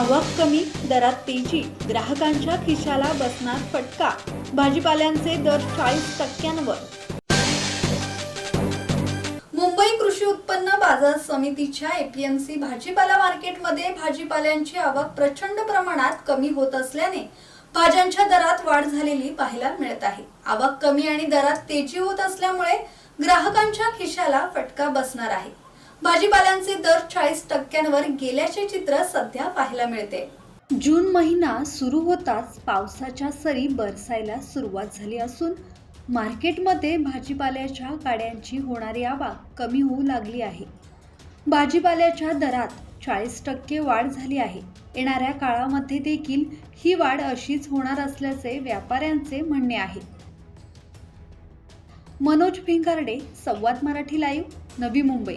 आवक कमी दरात तेजी ग्राहकांच्या खिशाला बसणार फटका. भाजीपाल्यांचे दर चाळीस टक्क्यांवर. मुंबई कृषी उत्पन्न बाजार समितीच्या एपीएमसी भाजीपाला मार्केटमध्ये भाजीपाल्यांची आवक प्रचंड प्रमाणात कमी होत असल्याने भाज्यांच्या दरात वाढ झालेली पाहायला मिळत आहे. आवक कमी आणि दरात तेजी होत असल्यामुळे ग्राहकांच्या खिशाला फटका बसणार आहे. भाजीपाल्यांचे दर चाळीस टक्क्यांवर गेल्याचे चित्र सध्या पाहायला मिळते. जून महिना सुरू होताच पावसाच्या सरी बरसायला सुरुवात झाली असून मार्केटमध्ये भाजीपाल्याच्या गाड्यांची होणारी आवक कमी होऊ लागली आहे. भाजीपाल्याच्या दरात चाळीस टक्के वाढ झाली आहे. येणाऱ्या काळामध्ये देखील ही वाढ अशीच होणार असल्याचे व्यापाऱ्यांचे म्हणणे आहे. मनोज भिंगारडे संवाद मराठी लाईव्ह नवी मुंबई.